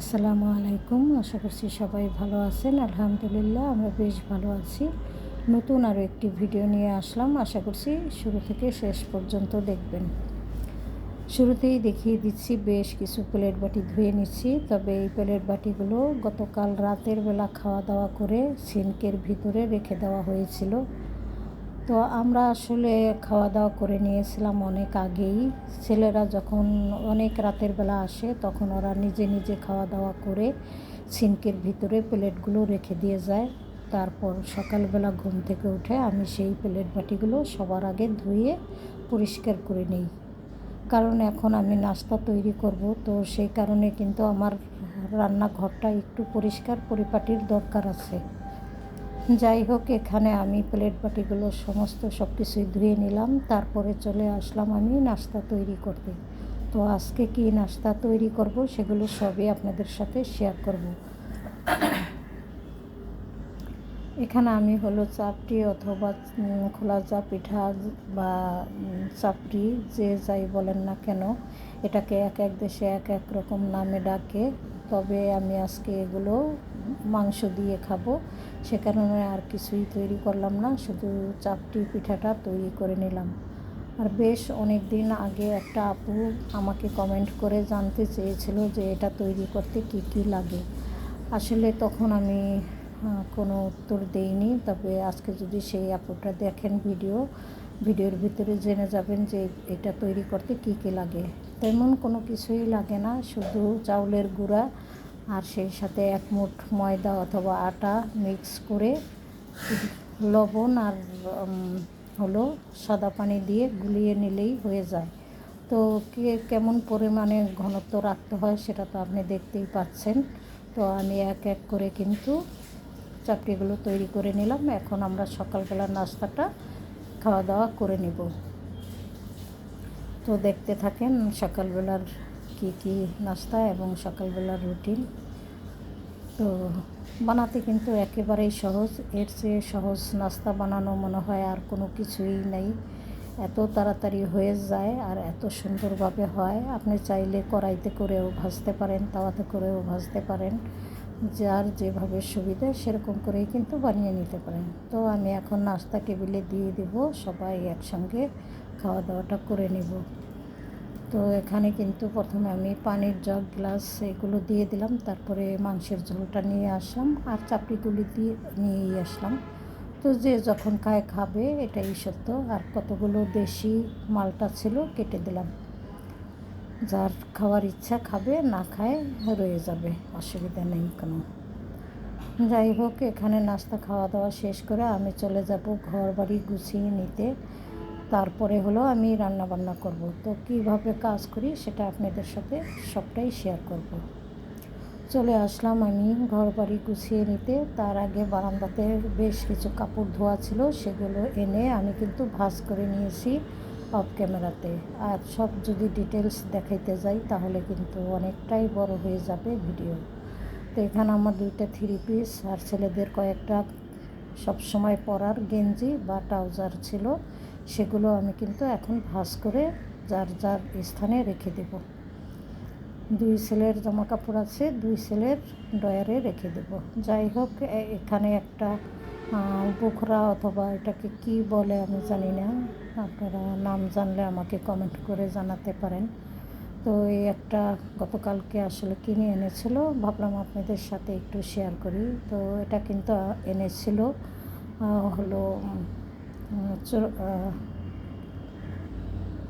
আসসালামু আলাইকুম। আশা করছি সবাই ভালো আছেন। আলহামদুলিল্লাহ, আমরা বেশ ভালো আছি। নতুন আরও একটি ভিডিও নিয়ে আসলাম। আশা করছি শুরু থেকে শেষ পর্যন্ত দেখবেন। শুরুতেই দেখিয়ে দিচ্ছি, বেশ কিছু প্লেট বাটি ধুয়ে নিচ্ছি। তবে এই প্লেট বাটিগুলো গতকাল রাতের বেলা খাওয়া দাওয়া করে সিনকের ভিতরে রেখে দেওয়া হয়েছিল। তো আমরা আসলে খাওয়া দাওয়া করে নিয়েছিলাম অনেক আগেই। ছেলেরা যখন অনেক রাতের বেলা আসে, তখন ওরা নিজে নিজে খাওয়া দাওয়া করে সিনকের ভিতরে প্লেটগুলো রেখে দিয়ে যায়। তারপর সকালবেলা ঘুম থেকে উঠে আমি সেই প্লেট বাটিগুলো সবার আগে ধুয়ে পরিষ্কার করে নিই। কারণ এখন আমি নাস্তা তৈরি করব, তো সেই কারণে কিন্তু আমার রান্নাঘরটা একটু পরিষ্কার পরিপাটির দরকার আছে। যাই হোক, এখানে আমি প্লেট বাটিগুলো সমস্ত সব কিছুই ধুয়ে নিলাম। তারপরে চলে আসলাম আমি নাস্তা তৈরি করতে। তো আজকে কি নাস্তা তৈরি করব সেগুলো সবই আপনাদের সাথে শেয়ার করব। এখানে আমি হলো চাপটি অথবা খোলা চা পিঠা বা চাপটি যে যাই বলেন না কেন, এটাকে এক এক দেশে এক এক রকম নামে ডাকে। তবে আমি আজকে এগুলো মাংস দিয়ে খাব। সে কারণে আর কিছুই তৈরি করলাম না, শুধু চাপটি পিঠাটা তৈরি করে নিলাম। আর বেশ অনেক দিন আগে একটা আপু আমাকে কমেন্ট করে জানতে চেয়েছিল যে এটা তৈরি করতে কি কি লাগে। আসলে তখন আমি কোনো উত্তর দেইনি, তবে আজকে যদি সেই আপুটা দেখেন ভিডিও ভিডিওর ভিতরে জেনে যাবেন যে এটা তৈরি করতে কি কি লাগে। তেমন কোনো কিছুই লাগে না, শুধু চাউলের গুঁড়া আর সেই সাথে এক মুঠ ময়দা অথবা আটা মিক্স করে লবণ আর হলো সাদা পানি দিয়ে গুলিয়ে নিলেই হয়ে যায়। তো কে, কেমন পরিমাণে ঘনত্ব রাখতে হয় সেটা তো আপনি দেখতেই পাচ্ছেন। তো আমি এক এক করে কিন্তু চাপড়িগুলো তৈরি করে নিলাম। এখন আমরা সকালবেলার নাস্তাটা খাওয়া দাওয়া করে নেব। তো দেখতে থাকেন সকালবেলার কি কি নাস্তা এবং সকালবেলার রুটিন তো বানাতে কিন্তু একেবারেই সহজ। এর চেয়ে সহজ নাস্তা বানানো মনে হয় আর কোনো কিছুই নেই। এত তাড়াতাড়ি হয়ে যায় আর এত সুন্দরভাবে হয়। আপনি চাইলে কড়াইতে করেও ভাজতে পারেন, তাওয়াতে করেও ভাজতে পারেন। যার যেভাবে সুবিধা সেরকম করেই কিন্তু বানিয়ে নিতে পারেন। তো আমি এখন নাস্তা টেবিলে দিয়ে দেব। সবাই একসঙ্গে খাওয়া দাওয়াটা করে নেব। তো এখানে কিন্তু প্রথমে আমি পানির জগ, গ্লাস এগুলো দিয়ে দিলাম, তারপরে মাংসের ঝোলটা নিয়ে আসলাম আর চাপড়িগুলি দিয়ে নিয়েই আসলাম। তো যে যখন খায় খাবে, এটাই সত্য। আর কতগুলো দেশি মালটা ছিল, কেটে দিলাম। যার খাওয়ার ইচ্ছা খাবে, না খায়, রয়ে যাবে, অসুবিধা নেই কোনো। যাই হোক, এখানে নাস্তা খাওয়া দাওয়া শেষ করে আমি চলে যাব ঘর বাড়ি গুছিয়ে নিতে। তারপরে হলো আমি রান্না বান্না করব। তো কীভাবে কাজ করি সেটা আপনাদের সাথে সবটাই শেয়ার করব। চলে আসলাম আমি ঘর বাড়ি গুছিয়ে নিতে। তার আগে বারান্দাতে বেশ কিছু কাপড় ধোয়া ছিল, সেগুলো এনে আমি কিন্তু ভাজ করে নিয়েছি অফ ক্যামেরাতে আর সব যদি ডিটেলস দেখাইতে যাই, তাহলে কিন্তু অনেকটাই বড় হয়ে যাবে ভিডিও তো এখানে আমার দুইটা থ্রি পিস আর ছেলেদের কয়েকটা সবসময় পরার গেঞ্জি বা ট্রাউজার ছিল। সেগুলো আমি কিন্তু এখন ভাস করে যার যার স্থানে রেখে দেব। দুই সেলের জামা কাপড় আছে, দুই সেলের ডয়ারে রেখে দেব। যাই হোক এখানে একটা বোখরা অথবা এটাকে কি বলে আমি জানি না। আপনারা নাম জানলে আমাকে কমেন্ট করে জানাতে পারেন। তো এই একটা গতকালকে আসলে কিনে এনেছিল, ভাবলাম আপনাদের সাথে একটু শেয়ার করি। তো এটা কিন্তু এনেছিল হলো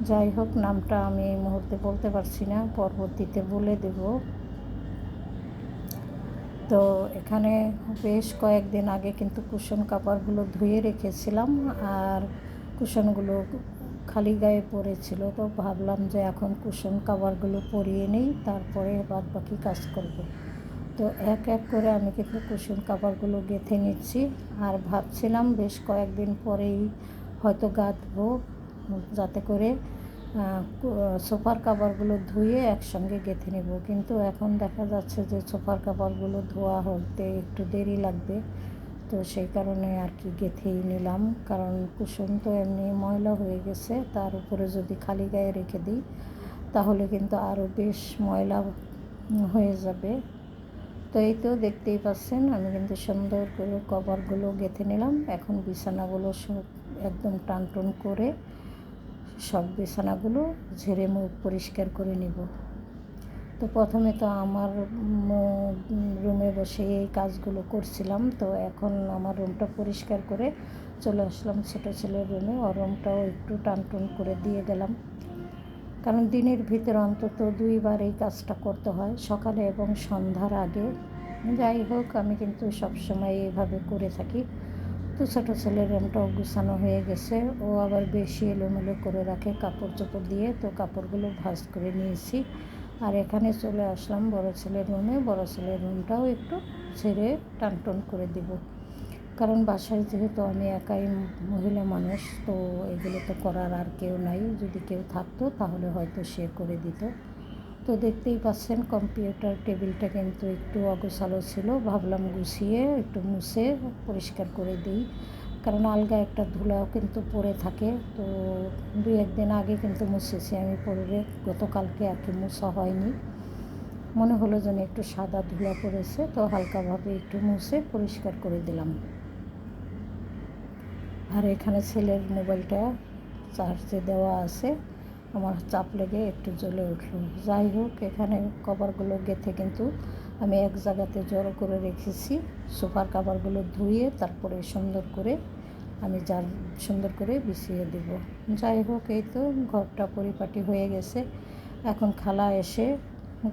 যাই হোক, নামটা আমি এই মুহূর্তে বলতে পারছি না, পরবর্তীতে বলে দেব। তো এখানে বেশ কয়েকদিন আগে কিন্তু কুশন কাপড়গুলো ধুয়ে রেখেছিলাম, আর কুশনগুলো খালি গায়ে পড়েছিল, তো ভাবলাম যে এখন কুশন কাভারগুলো পরিয়ে নেই, তারপরে বাদ বাকি কাজ করব। তো এক এক করে আমি কিন্তু কুশন কাভারগুলো গেঁথে নিচ্ছি। আর ভাবছিলাম বেশ কয়েকদিন পরেই হয়তো গাঁথবো, যাতে করে সোফার কাভারগুলো ধুয়ে একসঙ্গে গেঁথে নেব। কিন্তু এখন দেখা যাচ্ছে যে সোফার কাভারগুলো ধোয়া হতে একটু দেরি লাগবে। তো সেই কারণে আর কি গেঁথেই নিলাম। কারণ কুসুম তো এমনি ময়লা হয়ে গেছে, তার উপরে যদি খালি গায়ে রেখে দিই, তাহলে কিন্তু আরও বেশ ময়লা হয়ে যাবে। তো এই তো দেখতেই পাচ্ছেন, আমি কিন্তু সুন্দর করে কভারগুলো গেঁথে নিলাম। এখন বিছানাগুলো সব একদম টান করে সব বিছানাগুলো ঝেড়ে মুখ পরিষ্কার করে নিব। তো প্রথমে তো আমার রুমে বসে এই কাজগুলো করছিলাম, তো এখন আমার রুমটা পরিষ্কার করে চলে আসলাম ছোটো ছেলের রুমে। ওর রুমটাও একটু টুন করে দিয়ে গেলাম। কারণ দিনের ভিতরে অন্তত দুইবার এই কাজটা করতে হয়, সকালে এবং সন্ধ্যার আগে। যাই হোক, আমি কিন্তু সবসময় এইভাবে করে থাকি। তো ছোটো ছেলের রুমটাও গুছানো হয়ে গেছে। ও আবার বেশি এলোমেলো করে রাখে কাপড় চোপড় দিয়ে। তো কাপড়গুলো ভাজ করে নিয়েছি। আর এখানে চলে আসলাম বড় ছেলের রুমে বড় ছেলের রুমটাও একটু ছেড়ে টানটন করে দিব। কারণ বাসায় যেহেতু আমি একাই মহিলা মানুষ, তো এগুলো তো করার আর কেউ নাই। যদি কেউ থাকতো, তাহলে হয়তো সে করে দিত। তো দেখতেই পাচ্ছেন, কম্পিউটার টেবিলটা কিন্তু একটু অগোছালো ছিল। ভাবলাম গুছিয়ে একটু মুছে পরিষ্কার করে দিই। কারণ আলগা একটা ধুলাও কিন্তু পড়ে থাকে। তো দুই একদিন আগে কিন্তু মুছেছি। আমি পরে গতকালকে আর কি মুছা হয়নি। মনে হলো যেন একটু সাদা ধুলা পড়েছে, তো হালকাভাবে একটু মুছে পরিষ্কার করে দিলাম। আর এখানে ছেলের মোবাইলটা চার্জে দেওয়া আছে। আমার চাপ লেগে একটু জ্বলে উঠল। যাই হোক, এখানে কভারগুলো গেথে কিন্তু আমি এক জায়গাতে জড়ো করে রেখেছি। সোফার কাভারগুলো ধুয়ে তারপরে সুন্দর করে আমি যার সুন্দর করে বিছিয়ে দেব। যাই হোক, এই তো ঘরটা পরিপাটি হয়ে গেছে। এখন খালা এসে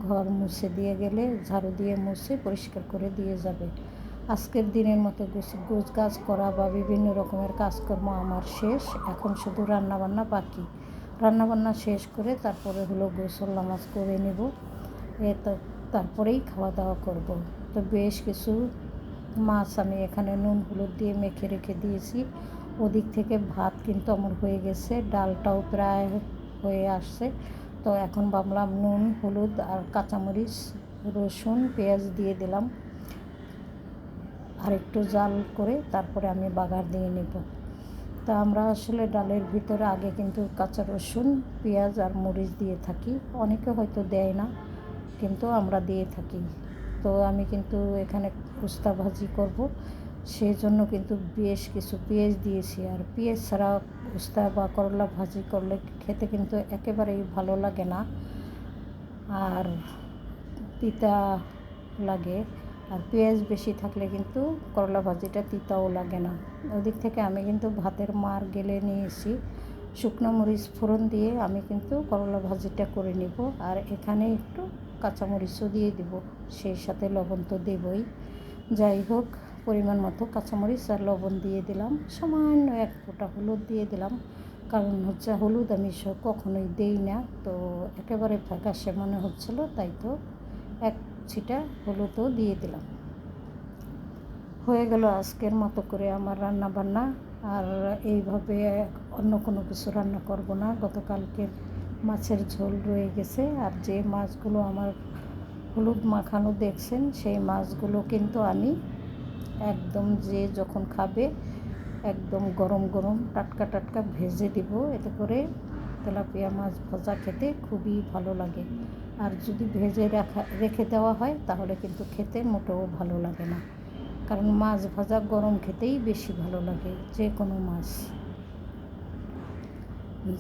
ঘর মুছে দিয়ে গেলে ঝাড়ু দিয়ে মুছে পরিষ্কার করে দিয়ে যাবে। আজকের দিনের মতো গোছ গাছ করা বা বিভিন্ন রকমের কাজকর্ম আমার শেষ। এখন শুধু রান্নাবান্না বাকি। রান্নাবান্না শেষ করে তারপরে হলো গোসল নামাজ করে নেব। এ তারপরেই খাওয়া দাওয়া করব। তো বেশ কিছু মাছ আমি এখানে নুন, হলুদ দিয়ে মেখে রেখে দিয়েছি। ওদিক থেকে ভাত কিন্তু আমার হয়ে গেছে। ডালটাও প্রায় হয়ে আসছে। তো এখন ভাবলাম নুন, হলুদ আর কাঁচামরিচ, রসুন, পেঁয়াজ দিয়ে দিলাম। আর একটু জাল করে তারপরে আমি বাগার দিয়ে নেব। তা আমরা আসলে ডালের ভিতরে আগে কিন্তু কাঁচা রসুন, পেঁয়াজ আর মরিচ দিয়ে থাকি। অনেকে হয়তো দেয় না, কিন্তু আমরা দিয়ে থাকি। তো আমি কিন্তু এখানে উস্তা ভাজি করব। সেই জন্য কিন্তু বেশ কিছু পেঁয়াজ দিয়েছি। আর পেঁয়াজ ছাড়া উস্তা বা করলা ভাজি করলে খেতে কিন্তু একেবারেই ভালো লাগে না। আর তিতা লাগে। আর পেঁয়াজ বেশি থাকলে কিন্তু করলা ভাজিটা তিতাও লাগে না। ওদিক থেকে আমি কিন্তু ভাতের মার গেলে নিয়েছি শুকনো মরিচ ফোড়ন দিয়ে আমি কিন্তু করলা ভাজিটা করে নিব আর এখানে একটু কাঁচামরিচও দিয়ে দিব। সেই সাথে লবণ তো দেবই। যাই হোক, পরিমাণ মতো কাঁচামরিচ আর লবণ দিয়ে দিলাম। সামান্য এক ফোঁটা হলুদ দিয়ে দিলাম। কারণ হচ্ছে হলুদ আমি কখনোই দেই না। তো একেবারে ফ্যাকাশে মনে হচ্ছিল, তাই তো এক ছিটা হলুদও দিয়ে দিলাম। হয়ে গেল আজকের মতো করে আমার রান্না বান্না আর এইভাবে অন্য কোনো কিছু রান্না করব না। গতকালকের মাছের ঝোল রয়ে গেছে। আর যে মাছগুলো আমার হলুদ মাখানো দেখছেন, সেই মাছগুলো কিন্তু আমি একদম যে যখন খাবে একদম গরম গরম টাটকা টাটকা ভেজে দিব। এতে করে তেলাপিয়া মাছ ভাজা খেতে খুবই ভালো লাগে। আর যদি ভেজে রাখা, রেখে দেওয়া হয়, তাহলে কিন্তু খেতে মোটেও ভালো লাগে না। কারণ মাছ ভাজা গরম খেতেই বেশি ভালো লাগে যে কোনো মাছ।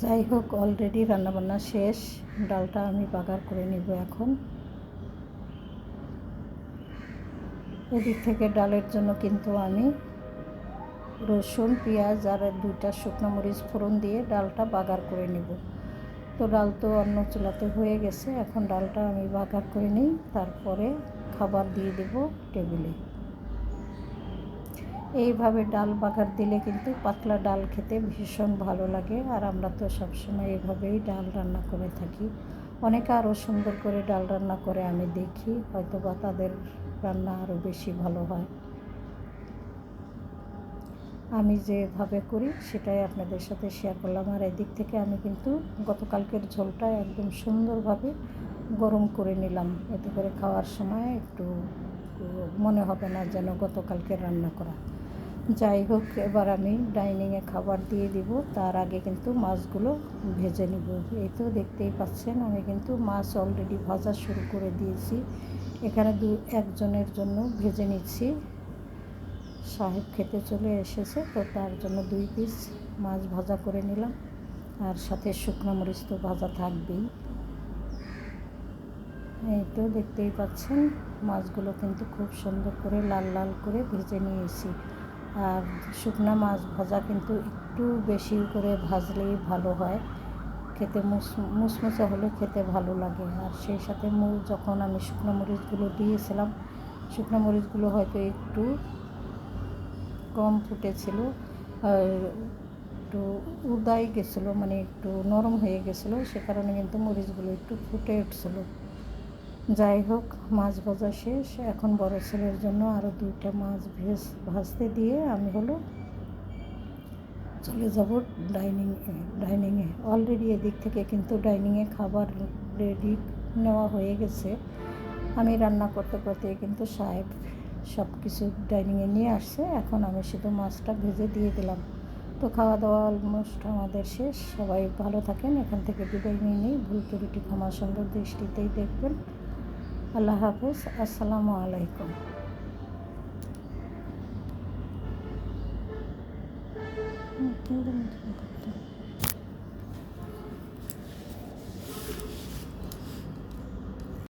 যাই হোক অলরেডি রান্নাবান্না শেষ। ডালটা আমি বাগার করে নিব এখন। এদিক থেকে ডালের জন্য কিন্তু আমি রসুন, পেঁয়াজ আর দুইটা শুকনো মরিচ ফোড়ন দিয়ে ডালটা বাগার করে নেব। তো ডাল তো অন্য চুলাতে হয়ে গেছে। এখন ডালটা আমি বাগার করে নিই, তারপরে খাবার দিয়ে দেব টেবিলে। এইভাবে ডাল বাঘার দিলে কিন্তু পাতলা ডাল খেতে ভীষণ ভালো লাগে, আর আমরা তো সবসময় এইভাবেই ডাল রান্না করে থাকি। অনেকে আরও সুন্দর করে ডাল রান্না করে আমি দেখি হয়তো বা তাদের রান্না আরও বেশি ভালো হয়। আমি যেভাবে করি সেটাই আপনাদের সাথে শেয়ার করলাম। আর এদিক থেকে আমি কিন্তু গতকালকের ঝোলটা একদম সুন্দরভাবে গরম করে নিলাম। এতে করে খাওয়ার সময় একটু মনে হবে না যেন গতকালকে রান্না করা। যাই হোক, এবার আমি ডাইনিংয়ে খাবার দিয়ে দিব। তার আগে কিন্তু মাছগুলো ভেজে নিব। এই তো দেখতেই পাচ্ছেন, আমি কিন্তু মাছ অলরেডি ভাজা শুরু করে দিয়েছি। এখানে দু একজনের জন্য ভেজে নিচ্ছি। সাহেব খেতে চলে এসেছে, তো তার জন্য দুই পিস মাছ ভাজা করে নিলাম। আর সাথে শুকনো মরিচ তো ভাজা থাকবেই। এই তো দেখতেই পাচ্ছেন, মাছগুলো কিন্তু খুব সুন্দর করে লাল লাল করে ভেজে নিয়েছি। আর শুকনো মাছ ভাজা কিন্তু একটু বেশি করে ভাজলেই ভালো হয়। খেতে মুস, মুসমুসে হলে খেতে ভালো লাগে। আর সেই সাথে যখন আমি শুকনো মরিচগুলো দিয়েছিলাম, শুকনো মরিচগুলো হয়তো একটু কম ফুটেছিল, আর একটু উদায় গেছিল মানে একটু নরম হয়ে গেছিল, সে কারণে কিন্তু মরিচগুলো একটু ফুটে উঠছিলো। যাই হোক, মাছ ভাজা শেষ। এখন বড় ছেলের জন্য আরও দুইটা মাছ ভেজ, ভাজতে দিয়ে আমি হলো চলে যাব ডাইনিং ডাইনিংয়ে অলরেডি এদিক থেকে কিন্তু ডাইনিংয়ে খাবার রেডি নেওয়া হয়ে গেছে। আমি রান্না করতে করতে কিন্তু সাহেব সব কিছু ডাইনিংয়ে নিয়ে আসছে। এখন আমি শুধু মাছটা ভেজে দিয়ে দিলাম। তো খাওয়া দাওয়া অলমোস্ট আমাদের শেষ। সবাই ভালো থাকেন। এখান থেকে বিদায় নিয়ে নিই। ভুল ত্রুটি ক্ষমা সুন্দর দৃষ্টিতেই দেখবেন। আল্লাহ হাফেজ। আসসালামু আলাইকুম।